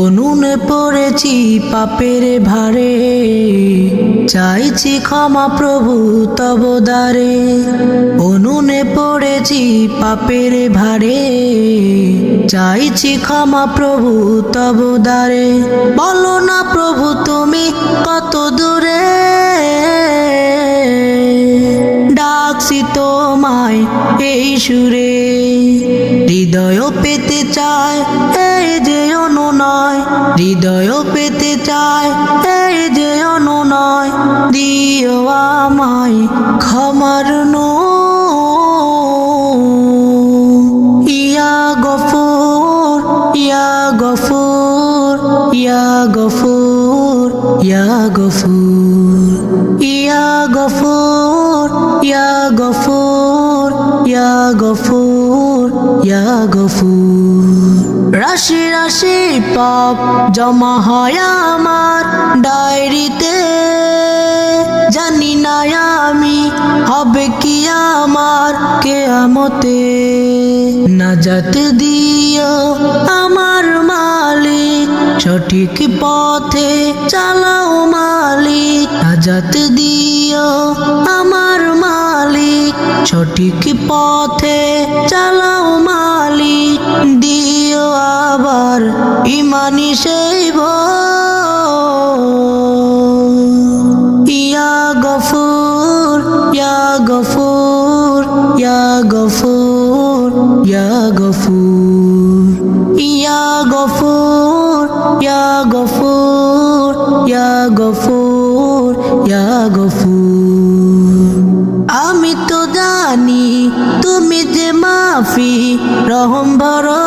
অনুনে পড়েছি পাপের ভারে, চাইছি ক্ষমা প্রভু তব দ্বারে। অনুনে পড়েছি পাপের ভারে, চাইছি ক্ষমা প্রভু তব দ্বারে। বলো না প্রভু তুমি কত দূরে এই সুরে। হৃদয় পেতে চায়, এই যে অনুনয়। হৃদয় পেতে চায়, এই যে অনুনয়। দিও আমায় নো ইয়া গফুর ইয়া গফুর ইয়া গফুর। গফুর, ইয়া গফুর। রাশি রাশি পাপ জমা হয় আমার ডায়েরিতে। জানি না আমি হবে কি আমার কেয়ামতে। নাজাত দিও আমার মালিক, সঠিক পথে চালাও মালিক। নাজাত দিও সঠিক পথে চালাও মালিক দিও আবার ইমানি সেই ইয়া গফুর ইয়া গফুর ইয়া গফুর ইয়া গফুর। ইয়া গফুর ইয়া গফুর ইয়া গফুর ইয়া গফুর। আমি তো জানি তুমি যে মাফি, রহম ভরো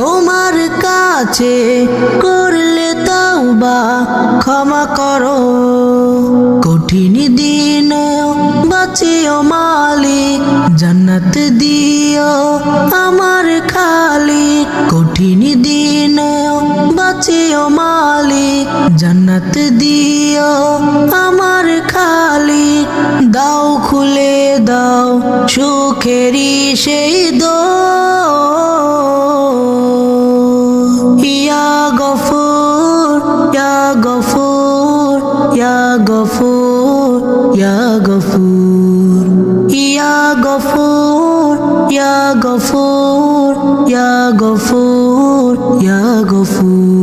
তোমার কাছে করলে তাওবা, ক্ষমা করো। কঠিন দিন বাঁচিও মালি জান্নাত দিও আমার খালি কঠিন দিন বাঁচিও মালি জান্নাত দিও আমার সুখেরি সেই দো ইয়া গফুর ইয়া গফুর ইয়া গফুর ইয়া গফুর। ইয়া গফুর ইয়া গফুর ইয়া গফুর ইয়া গফুর।